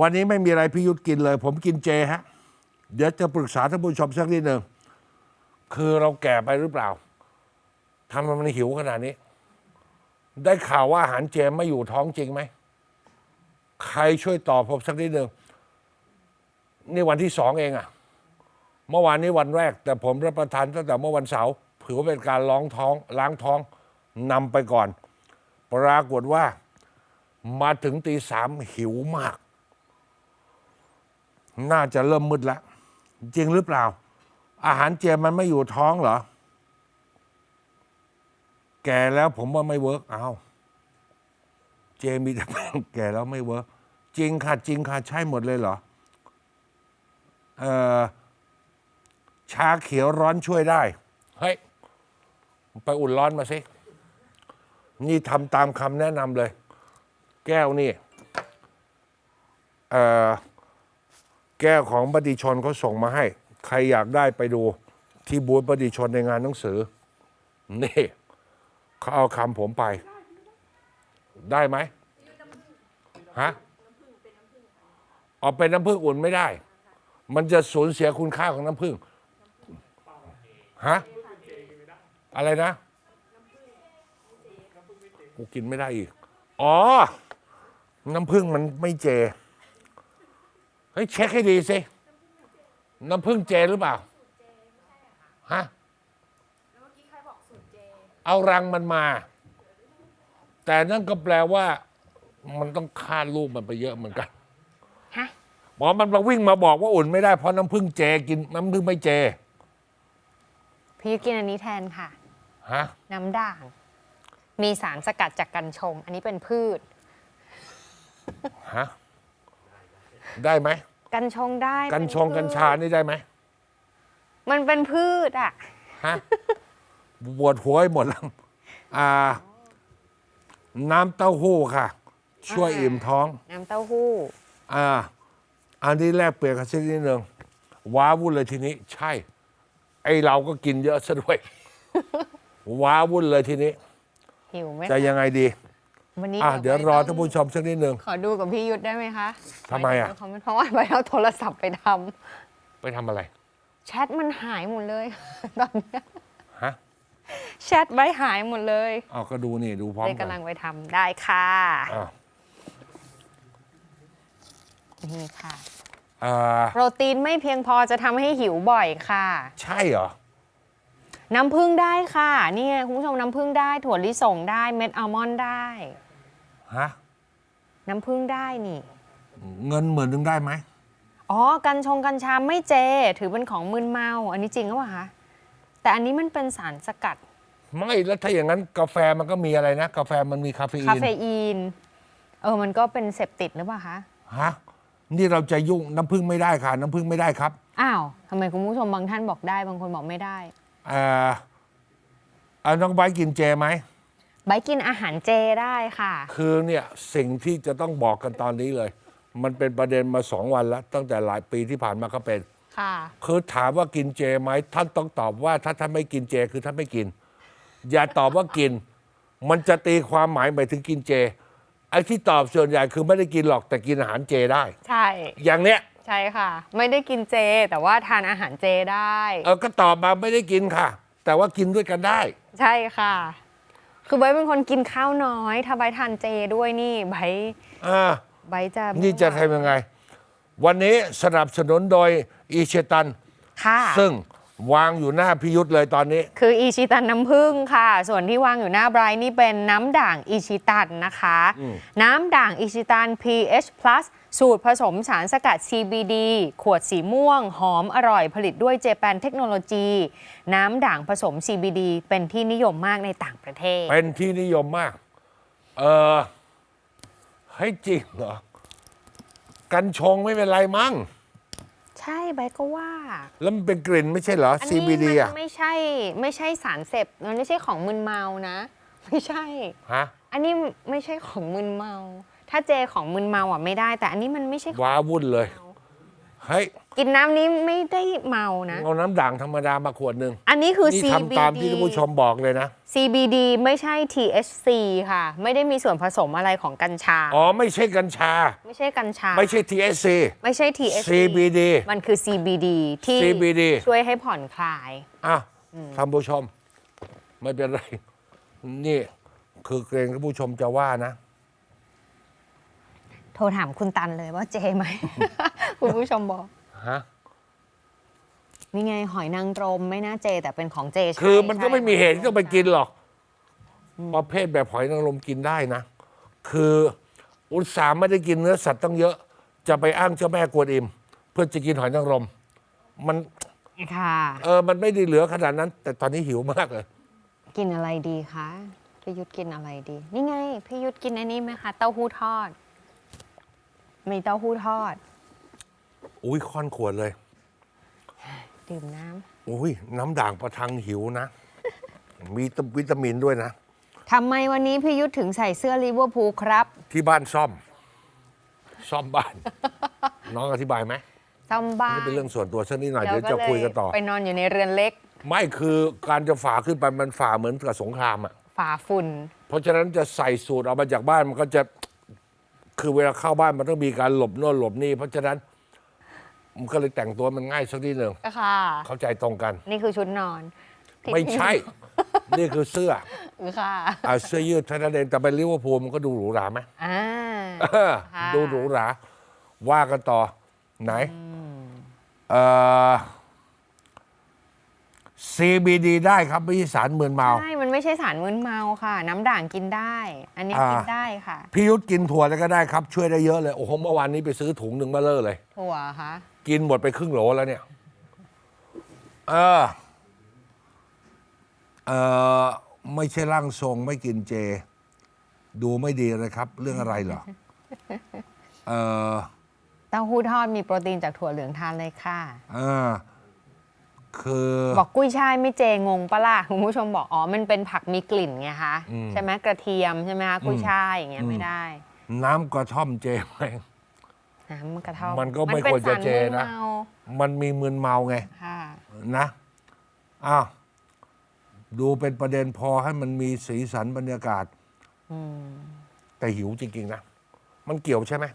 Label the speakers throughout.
Speaker 1: วันนี้ไม่มีอะไรพิยุทธกินเลย ผมกินเจฮะ เดี๋ยวจะปรึกษาท่านผู้ชมสักนิดหนึ่งคือเราแก่ไปหรือเปล่าทำไมมันหิวขนาดนี้ ได้ข่าวว่าอาหารเจไม่อยู่ท้องจริงไหม ใครช่วยตอบผมสักนิดหนึ่งนี่วันที่สองเองอะเมื่อวานนี้วันแรก แต่ผมรับประทานตั้งแต่เมื่อวันเสาร์ถือว่าเป็นการล้างท้อง ล้างท้องนำไปก่อน ปรากฏว่า มาถึงตีสามหิวมาก น่าจะเริ่มมืดแล้ว จริงหรือเปล่า อาหารเจมันไม่อยู่ท้องเหรอ แก่แล้วผมว่าไม่เวิร์กเอาเจมีแต่แก่แล้วไม่เวิร์กจริงค่ะจริงค่ะใช่หมดเลยเหรอเออชาเขียวร้อนช่วยได้ เฮ้ย ไปอุ่นร้อนมาสิ นี่ทำตามคำแนะนำเลย แก้วนี่เอ่อ แก้วของบดีชนเขาส่งมาให้ ใครอยากได้ไปดู ที่บูธบดีชนในงานหนังสือ นี่เขาเอาคำผมไป ได้ไหมฮะเอาเป็นน้ำผึ้งอุ่นไม่ได้ มันจะสูญเสียคุณค่าของน้ำผึ้งฮะอะไรนะกูกินไม่ได้อีก อ๋อ น้ำผึ้งมันไม่เจ เฮ้ยเช็คให้ดีสิ น้ำผึ้งเจหรือเปล่า ฮะ เอารังมันมา แต่นั่นก็แปลว่า มันต้องฆ่าลูกมันไปเยอะเหมือนกัน
Speaker 2: ฮะ
Speaker 1: หมอมันมาวิ่งมาบอกว่าอุ่นไม่ได้เพราะน้ำผึ้งเจกินน้ำผึ้งไม่เจ
Speaker 2: พี่ยุทธกินอันนี้แทนค่ะ
Speaker 1: ฮะ
Speaker 2: น้ำด่าง มีสารสกัดจากกัญชง อันนี้เป็นพืช
Speaker 1: ฮะ ได้ไหม
Speaker 2: กัญชงได้
Speaker 1: กัญชง
Speaker 2: เป็
Speaker 1: กัญ
Speaker 2: พืช
Speaker 1: ชานี่ได้ไหม
Speaker 2: มันเป็นพืชอะ
Speaker 1: ฮะปวดหัวให้หมดแล้วอ่า น้ำเต้าหู้ค่ะ ช่วย
Speaker 2: อ่า
Speaker 1: อิ่มท้อง
Speaker 2: น้ำเต้าหู้
Speaker 1: อ่า อันนี้แลกเปลี่ยนกันสักนิดหนึ่งว้าวุ่นเลยทีนี้ ใช่ ไอเราก็กินเยอะซะด้วย ว้าวุ่นเลยทีนี้
Speaker 2: หิวไหม
Speaker 1: จะ
Speaker 2: คะ
Speaker 1: ยังไงดี
Speaker 2: วันนี้
Speaker 1: อะเดี๋ยวรอ
Speaker 2: ใบ
Speaker 1: ท่าน
Speaker 2: ต้
Speaker 1: ผู้ชมสักนิดหนึ่ง
Speaker 2: ขอดูกับพี่ยุทธได้ไหมคะ
Speaker 1: ทำไมอะ
Speaker 2: เขาไม่เพราะว่าไปเอาโทรศัพท์ไปท
Speaker 1: ไปทำอะไรำ
Speaker 2: แชทมันหายหมดเลยตอนเนี้ย
Speaker 1: ฮะ
Speaker 2: แชทไว้หายหมดเลย
Speaker 1: เอาก็ดูนี่ดูพร้อม
Speaker 2: เลย
Speaker 1: กัน
Speaker 2: กำลังไปทำได้ค่ะ
Speaker 1: อ่า
Speaker 2: นี่ค่ะ
Speaker 1: อ่า
Speaker 2: โปรตีนไม่เพียงพอจะทำให้หิวบ่อยค่ะ
Speaker 1: ใช่เหรอ
Speaker 2: น้ำผึ้งได้ค่ะนี่ไงคุณผู้ชมน้ำผึ้งได้ ถั่วลิสงได้เม็ดอัลมอนด์ได้
Speaker 1: ฮะ
Speaker 2: น้ำผึ้งได้นี่
Speaker 1: เงินหมื่นหนึ่งได้ไหม
Speaker 2: อ๋อ กัญชงกัญชาไม่เจ ถือเป็นของมึนเมา อันนี้จริงหรือเปล่าคะแต่อันนี้มันเป็นสารสกัด
Speaker 1: ไม่แล้วถ้าอย่างนั้นกาแฟมันก็มีอะไรนะ กาแฟมันมีคาเฟอี
Speaker 2: คานเฟอีน เออมันก็เป็นเสพติดหรือเปล่าคะ
Speaker 1: ฮะ นี่เราจะยุ่งน้ำพึ่งไม่ได้ค่ะ น้ำพึ่งไม่ได้ครับ
Speaker 2: อ้าวทำไมคุณผู้ชมบางท่านบอกได้บางคนบอกไม่ได้
Speaker 1: เอ่อเอาน้องไบร์ทกินเจไหม
Speaker 2: ใบกินอาหารเจได้ค่ะ
Speaker 1: คือเนี่ยสิ่งที่จะต้องบอกกันตอนนี้เลย มันเป็นประเด็นมาสองวันแล้ว ตั้งแต่หลายปีที่ผ่านมาก็เป็น
Speaker 2: ค่ะ
Speaker 1: คือถามว่ากินเจไหมท่านต้องตอบว่าถ้าท่านไม่กินเจคือท่านไม่กิน อย่าตอบว่ากิน มันจะตีความหมายหมายถึงกินเจไอ้ที่ตอบส่วนใหญ่คือไม่ได้กินหรอกแต่กินอาหารเจได้
Speaker 2: ใช่
Speaker 1: อย่างเนี้ย
Speaker 2: ใช่ค่ะ ไม่ได้กินเจ แต่ว่าทานอาหารเจได้
Speaker 1: เออก็ตอบมาไม่ได้กินค่ะ แต่ว่ากินด้วยกันได้
Speaker 2: ใช่ค่ะ คือใบร์ทเป็นคนกินข้าวน้อย ถ้าใบร์ททานเจด้วยนี่ใบร์ท
Speaker 1: อ่า
Speaker 2: ใบร์ทจะ
Speaker 1: นี่จะทำยังไง วันนี้สนับสนุนโดยอีเชตัน
Speaker 2: ค่ะ
Speaker 1: ซึ่งวางอยู่หน้าพิยุทธเลยตอนนี้
Speaker 2: คืออีชิตันน้ำผึ้งค่ะ ส่วนที่วางอยู่หน้าไบรท์นี่เป็นน้ำด่างอีชิตันนะคะ
Speaker 1: อืม
Speaker 2: น้ำด่างอีชิตัน pH plus สูตรผสมสารสกัด CBD ขวดสีม่วง หอมอร่อยผลิตด้วยเจแปนเทคโนโลยี น้ำด่างผสม CBD เป็นที่นิยมมากในต่างประเทศ
Speaker 1: เป็นที่นิยมมาก เออให้จริงเหรอ กันชงไม่เป็นไรมั้ง
Speaker 2: ใช่ใบก็ว่า
Speaker 1: แล้วมันเป็นกลิ่นไม่ใช่เหรอ
Speaker 2: อันนี้
Speaker 1: CBD
Speaker 2: มั
Speaker 1: อะ
Speaker 2: ไม่ใช่ไม่ใช่สารเสพมันไม่ใช่ของมึนเมานะ ไม่ใช่
Speaker 1: ฮะ
Speaker 2: อันนี้ไม่ใช่ของมึนเมา ถ้าเจของมึนเมาอะไม่ได้ แต่อันนี้มันไม่ใช่ของ
Speaker 1: ว้าวุ่นเลยเฮ้ย
Speaker 2: กินน้ำนี้ไม่ได้เมานะ
Speaker 1: เอาน้ำด่างธรรมดามาขวดหนึ่ง
Speaker 2: อันนี้คือ
Speaker 1: นี่ทำ
Speaker 2: CBD
Speaker 1: ตามที่ท่านผู้ชมบอกเลยนะ
Speaker 2: CBD ไม่ใช่ THC ค่ะ ไม่ได้มีส่วนผสมอะไรของกัญชา
Speaker 1: อ๋อไม่ใช่กัญชา
Speaker 2: ไม่ใช่กัญชา
Speaker 1: ไม่ใช่ THC
Speaker 2: ไม่ใช่ THC
Speaker 1: CBD
Speaker 2: มันคือ CBD ที่
Speaker 1: CBD
Speaker 2: ช่วยให้ผ่อนคลาย
Speaker 1: อะท่านผู้ชม ไม่เป็นไร นี่ คือเกรงท่านผู้ชมจะว่านะ
Speaker 2: โทรถามคุณตันเลยว่าเจไหม คุณผู้ชมบอก
Speaker 1: ฮะ
Speaker 2: นี่ไงหอยนางรมไม่น่าเจแต่เป็นของเจใช่
Speaker 1: คือมันก็
Speaker 2: ใช่
Speaker 1: ไม่มีเหตุที่ต้องไปกินหรอก ประเภทแบบหอยนางรมกินได้นะ คืออุตสาห์ไม่ได้กินเนื้อสัตว์ตั้งเยอะ จะไปอ้างเจ้าแม่กวนอิม เพื่อจะกินหอยนางรม มัน
Speaker 2: ค่ะ
Speaker 1: เออมันไม่ได้เหลือขนาดนั้น แต่ตอนนี้หิวมากเลย
Speaker 2: กินอะไรดีคะพี่ยุทธกินอะไรดี นี่ไงพี่ยุทธกินอันนี้ไหมคะเต้าหู้ทอด มีเต้าหู้ทอด
Speaker 1: อุ้ยค่อนขวดเลย
Speaker 2: ดื่มน้ำ
Speaker 1: อุ้ยน้ำด่างประทังหิวนะ มีวิตามินด้วยนะ
Speaker 2: ทำไมวันนี้พี่ยุทธถึงใส่เสื้อลิเวอร์พูลครับ
Speaker 1: ที่บ้านซ่อม ซ่อมบ้าน น้องอธิบายไหม
Speaker 2: ซ่อมบ้าน
Speaker 1: นี่เป็นเรื่องส่วนตัวสักนิดหน่อย
Speaker 2: แล้
Speaker 1: เดี๋ยวจะคุยกันต่อ
Speaker 2: ไปนอนอยู่ในเรือนเล็ก
Speaker 1: ไม่คือการจะฝ่าขึ้นไปมันฝ่าเหมือนกับสงครามอะ
Speaker 2: ฝาฝุ่น
Speaker 1: เพราะฉะนั้นจะใส่สูตรออกมาจากบ้านมันก็จะ คือเวลาเข้าบ้านมันต้องมีการหลบโน่นหลบนี่เพราะฉะนั้น มันก็เลยแต่งตัวมันง่ายสักนิดหนึ่ง
Speaker 2: ค่ะ
Speaker 1: เข้าใจตรงกัน
Speaker 2: นี่คือชุดนอน
Speaker 1: ไม่ใช่ นี่คือเสื้อ
Speaker 2: ค่ะ
Speaker 1: อะเสื้อยืดเท่านั้นเองแต่ไปลิเวอร์พูลมันก็ดูหรูหราไหม
Speaker 2: อ่า
Speaker 1: เออ
Speaker 2: ค่ะ
Speaker 1: ดูหรูหรา ว่ากันต่อไหนเอ่อ CBD ได้ครับไม่ใช่สารมึนเมา
Speaker 2: ใช่มันไม่ ใช่สารมึนเมาค่ะ น้ำด่างกินได้ อันนี้
Speaker 1: อ่า
Speaker 2: กินได้ค่ะ
Speaker 1: พี่ยุทธกินถั่วแล้วก็ได้ครับ ช่วยได้เยอะเลยโอ้โหเมื่อวานนี้ไปซื้อถุงหนึ่งมาเลอเลย
Speaker 2: ถั่วคะ
Speaker 1: กินหมดไปครึ่งโหลแล้วเนี่ย เออ เออไม่ใช่ร่างทรงไม่กินเจ ดูไม่ดีเลยครับ เรื่องอะไรเหรอ เออ
Speaker 2: เต้าหู้ทอดมีโปรตีนจากถั่วเหลืองทานเลยค่ะ
Speaker 1: เออ คือ
Speaker 2: บอกกุ้ยช่ายไม่เจงงปะล่ะคุณผู้ชมบอกอ๋อมันเป็นผักมีกลิ่นไงคะ
Speaker 1: อืม
Speaker 2: ใช่ไหมกระเทียมใช่ไหมคะกุ้ยช่ายอย่างเงี้ย
Speaker 1: อืม
Speaker 2: ไม่ได้
Speaker 1: น้ำกระท่อมเจไหม
Speaker 2: น้ำกระเท่อม
Speaker 1: มันก็ไม่
Speaker 2: ป็
Speaker 1: ควรจะเจนะ
Speaker 2: สารมึเมา
Speaker 1: มันมีมึนเมาไง
Speaker 2: ค่ะ
Speaker 1: นะอ้าวดูเป็นประเด็นพอให้มันมีสีสันบรรยากาศ
Speaker 2: อืม
Speaker 1: แต่หิวจริงๆนะมันเกี่ยวใช่ไหม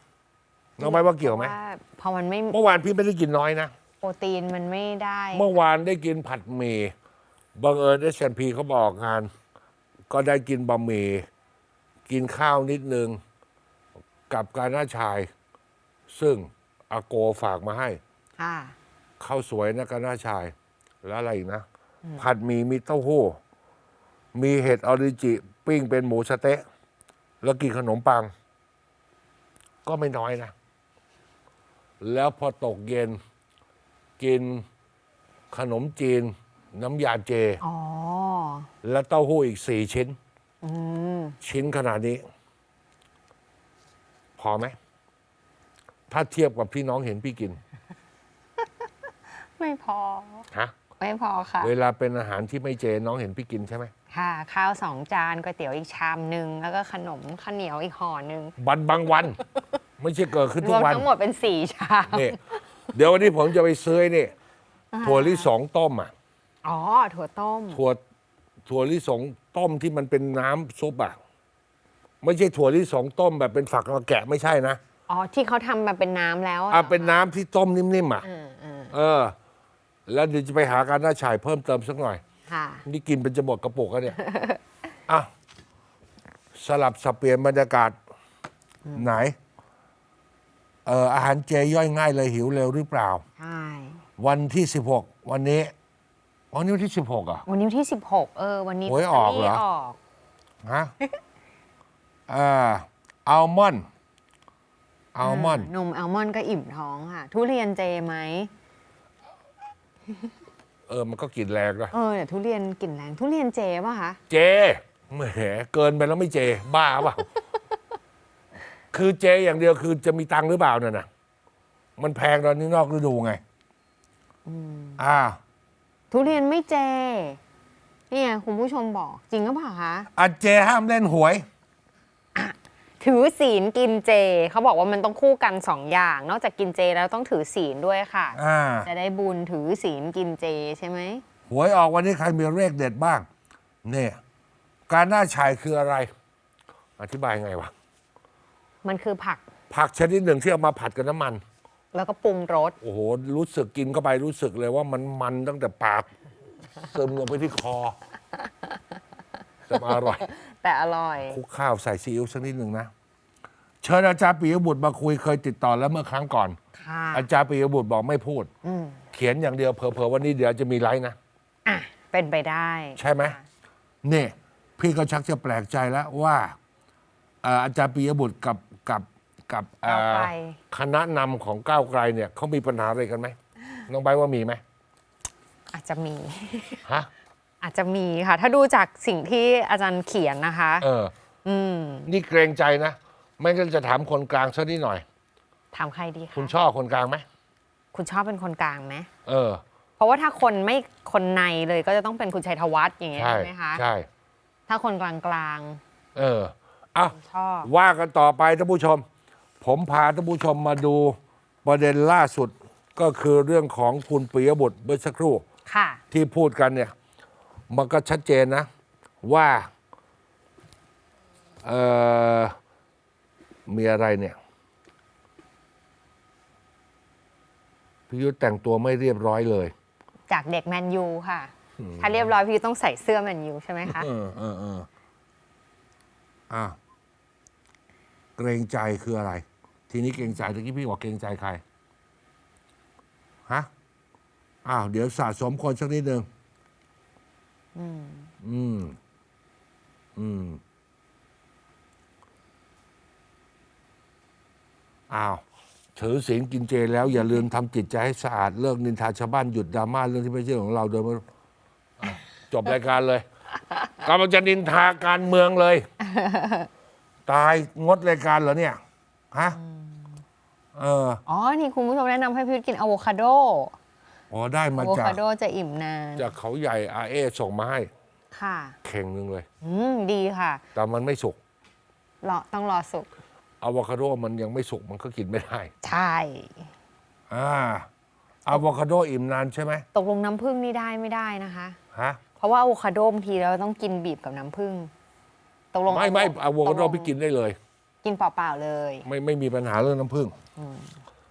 Speaker 1: น้องไม้ว่าเกี่ยวไหม
Speaker 2: ว่าพอมันไม่
Speaker 1: เมื่อวานพี่ไม่ได้กินน้อยนะ
Speaker 2: โปรตีนมันไม่ได้
Speaker 1: เมื่อวานได้กินผัดหมี่บังเอิญเอสพีเขาบอกงาน ก็ได้กินบะหมี่กินข้าวนิดนึง กับการหน้าชาย ซึ่งอาโกฝากมาให้
Speaker 2: ค่ะ
Speaker 1: ข้าวสวยนะการหน้าชาย แล้วอะไรอีกนะ ผัดหมี่มีเต้าหู้ มีเห็ดออริจิ ปิ้งเป็นหมูสะเต๊ะ แล้วกินขนมปัง ก็ไม่น้อยนะ แล้วพอตกเย็น กินขนมจีน น้ำยาเจ
Speaker 2: อ๋อ
Speaker 1: และเต้าหู้อีกสี่ชิ้น
Speaker 2: อืม
Speaker 1: ชิ้นขนาดนี้ พอไหม ถ้าเทียบกับพี่น้องเห็นพี่กิน
Speaker 2: ไม่พอ
Speaker 1: ฮะ
Speaker 2: ไม่พอค่ะ
Speaker 1: เวลาเป็นอาหารที่ไม่เจน้องเห็นพี่กินใช่ไหม
Speaker 2: ค่ะ ข้าวสองจานก๋วยเตี๋ยวอีกชามหนึ่งแล้วก็ขนมข้าวเหนียวอีกห่อหนึ่ง
Speaker 1: วันบางวัน ไม่ใช่เกิดขึ้น
Speaker 2: ร
Speaker 1: ทุ
Speaker 2: ว
Speaker 1: ก
Speaker 2: ม
Speaker 1: วัน
Speaker 2: ทั้งหมดเป็นสี่ชาม
Speaker 1: นี่ เดี๋ยววันนี้ผมจะไปซื้อไอ้นี่ถั่วลิสงต้มอะ
Speaker 2: อ๋อ ถั่วต้ม
Speaker 1: ถั่วถั่วลิสงต้มที่มันเป็นน้ำซุปอะไม่ใช่ถั่วลิสงต้มแบบเป็นฝักกระแกะไม่ใช่นะ
Speaker 2: อ๋อที่เขาทำมาเป็นน้ำแล้วะ
Speaker 1: อะเป็นน้ำที่ต้มนิ่มๆอะ
Speaker 2: อืมอืม
Speaker 1: เออ แล้วเดี๋ยวจะไปหาการหน้าฉายเพิ่มเติมสักหน่อย
Speaker 2: ค่ะ
Speaker 1: นี่กินเป็นจะหมดกระปุกแล้วเนี่ยอะสลับสับเปลี่ยนบรรยากาศไหน เอ่ออาหารเจย่อยง่ายเลยหิวเร็วหรือเปล่า
Speaker 2: ใช่
Speaker 1: วันที่ 16 วันนี้วันนี้วันที่ 16อะ
Speaker 2: วันนี้วันที่ 16 เออ วันนี้
Speaker 1: หวยออกเหรอ
Speaker 2: ลตตออก
Speaker 1: ฮะอ่าอัลมอนด์อัลมอนด์
Speaker 2: นมอัลมอนด์ก็อิ่มท้องค่ะ ทุเรียนเจไหม
Speaker 1: เออ มันก็กลินแรงนะ
Speaker 2: เออเดี๋ยวทุเรียนกลิ่นแรง ทุเรียนเจป่ะคะ
Speaker 1: เจแหมเกินไปแล้วไม่เจ บ้าเปล่า คือเจอย่างเดียวคือจะมีตังค์หรือเปล่าเนี่ยนะมันแพงตอนนี้นอกฤดูไงอ่า
Speaker 2: ทุเรียนไม่เจ เนี่ยคุณผู้ชมบอกจริงหรือเปล่าคะ
Speaker 1: อาเจห้ามเล่นหวย
Speaker 2: ถถือศีลกินเจ เขาบอกว่ามันต้องคู่กันสองอย่าง นอกจากกินเจแล้วต้องถือศีลด้วยค่ะ
Speaker 1: อ่า
Speaker 2: จะได้บุญถือศีลกินเจใช่ไหม
Speaker 1: หวยออกวันนี้ใครมีเลขเด็ดบ้าง เนี่ย การหน้าชายคืออะไร อธิบายไงวะ
Speaker 2: มันคือผัก
Speaker 1: ผักชนิดหนึ่งที่เอามาผัดกับน้ำมัน
Speaker 2: แล้วก็ปรุงรส
Speaker 1: โอ้โห รู้สึกกินเข้าไปรู้สึกเลยว่ามันมันตั้งแต่ปากซึมลงไปที่คอจะมาอร่อย
Speaker 2: แต่อร่อย
Speaker 1: คลุกข้าวใส่ซีอิ๊วสักนิดหนึ่งนะ เชิญอาจารย์ปิยบุตรมาคุยเคยติดต่อแล้วเมื่อครั้งก่อน
Speaker 2: ค่ะ
Speaker 1: อาจารย์ปิยบุตรบอกไม่พูด
Speaker 2: อืม
Speaker 1: เขียนอย่างเดียวเผลอๆวันนี้เดี๋ยวจะมีไลฟ์นะ
Speaker 2: อะเป็นไปได้
Speaker 1: ใช่ไหมนี่พี่ก็ชักจะแปลกใจแล้วว่าเอ่ออาจารย์ปิยบุตรกับ กับกับเอ่อ
Speaker 2: ก้าวไกล
Speaker 1: คณะนำของก้าวไกลเนี่ยเขามีปัญหาอะไรกันไหมน้องใบร์ทว่ามีไหม
Speaker 2: อาจจะมี
Speaker 1: ฮะ
Speaker 2: อาจจะมีค่ะ ถ้าดูจากสิ่งที่อาจารย์เขียนนะคะ
Speaker 1: เออ
Speaker 2: อืม
Speaker 1: นี่เกรงใจนะ ไม่งั้นจะถามคนกลางสักนิดหน่อย
Speaker 2: ถามใครดี
Speaker 1: คุณ
Speaker 2: คะ
Speaker 1: ชอบคนกลางไหม
Speaker 2: คุณชอบเป็นคนกลางไหม
Speaker 1: เออ
Speaker 2: เพราะว่าถ้าคนไม่คนในเลยก็จะต้องเป็นคุณชัยธวัฒน์อย่างเงี้ย
Speaker 1: ใช่
Speaker 2: ใช่ไหมคะ
Speaker 1: ใช่
Speaker 2: ถ้าคนกลางกลาง
Speaker 1: เออเอา
Speaker 2: ๆชอบ
Speaker 1: ว่ากันต่อไปท่านผู้ชม ผมพาท่านผู้ชมมาดูประเด็นล่าสุดก็คือเรื่องของคุณปิยบุตรเมื่อสักครู่
Speaker 2: ค่ะ
Speaker 1: ที่พูดกันเนี่ย มันก็ชัดเจนนะ ว่าเออมีอะไรเนี่ยพิยุทธแต่งตัวไม่เรียบร้อยเลย
Speaker 2: จากเด็กแมนยูค่ะ ถ้าเรียบร้อยพี่ต้องใส่เสื้อแมนยูใช่ไหมคะ
Speaker 1: เออเออเอออะ เกรงใจคืออะไร ทีนี้เกรงใจตะกี้พี่บอกเกรงใจใครฮะอ้าวเดี๋ยวสะสมคนสักนิดหนึ่งอืม อืมอ้าวถือศีลกินเจแล้วอย่าลืมทำจิตใจให้สะอาดเลิกนินทาชาวบ้านหยุดดราม่าเรื่องที่ไม่ใช่ของเราโดยไม่อะจบรายการเลยกำลังจะนินทาการเมืองเลย ตายงดรายการเหรอเนี่ยฮะเออ
Speaker 2: อ๋อ นี่คุณผู้ชมแนะนำให้พี่ยุทธกินอะโวคาโด
Speaker 1: อ๋อได้
Speaker 2: อะ
Speaker 1: มา
Speaker 2: โว
Speaker 1: จาก
Speaker 2: คาโดจะอิ่มนาน
Speaker 1: จากเขาใหญ่อาเอส่งมาให้
Speaker 2: ค่ะ
Speaker 1: เข่งหนึ่งเลย
Speaker 2: อืมดีค่ะ
Speaker 1: แต่มันไม่สุก
Speaker 2: รอต้องรอสุก
Speaker 1: อะโวคาโดมันยังไม่สุกมันก็กินไม่ได้
Speaker 2: ใช่
Speaker 1: อ่าอะโวคาโดอิ่มนานใช่ไหม
Speaker 2: ตกลงน้ำผึ้งนี่ได้ไม่ได้นะคะ
Speaker 1: ฮะ
Speaker 2: เพราะว่าอะโวคาโดบางทีเราต้องกินบีบกับน้ำผึ้ง ตกลง
Speaker 1: ไม่ไม่อะโวคาโด
Speaker 2: ตกลง
Speaker 1: พี่กินได้เลย
Speaker 2: กินเปล่าๆเลย
Speaker 1: ไม่ไม่มีปัญหาเรื่องน้ำผึ้ง
Speaker 2: อืม